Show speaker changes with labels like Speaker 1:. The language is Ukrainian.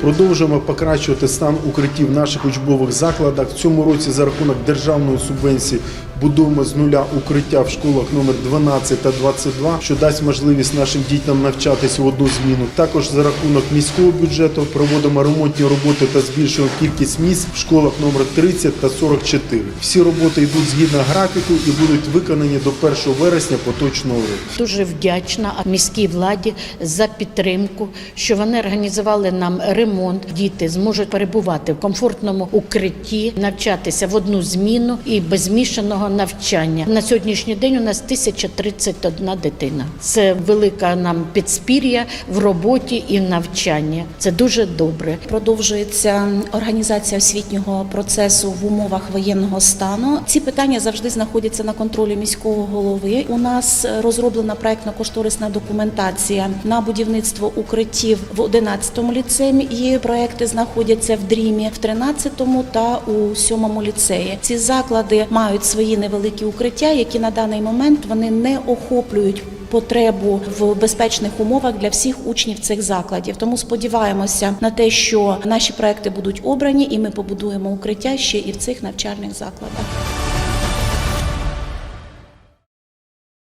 Speaker 1: Продовжуємо покращувати стан укриттів наших учбових закладах. В цьому році за рахунок державної субвенції будуємо з нуля укриття в школах номер 12 та 22, що дасть можливість нашим дітям навчатися в одну зміну. Також за рахунок міського бюджету проводимо ремонтні роботи та збільшуємо кількість місць в школах номер 30 та 44. Всі роботи йдуть згідно графіку і будуть виконані до 1 вересня поточного року.
Speaker 2: Дуже вдячна міській владі за підтримку, що вони організували нам ремонт. Діти зможуть перебувати в комфортному укритті, навчатися в одну зміну і без змішаного навчання. На сьогоднішній день у нас 1031 дитина. Це велика нам підспір'я в роботі і навчанні. Це дуже добре.
Speaker 3: Продовжується організація освітнього процесу в умовах воєнного стану. Ці питання завжди знаходяться на контролі міського голови. У нас розроблена проектно-кошторисна документація на будівництво укриттів в 11-му ліцеї. Її проекти знаходяться в дрімі в 13-му та у 7-му ліцеї. Ці заклади мають свої невеликі укриття, які на даний момент вони не охоплюють потребу в безпечних умовах для всіх учнів цих закладів. Тому сподіваємося на те, що наші проекти будуть обрані, і ми побудуємо укриття ще і в цих навчальних закладах.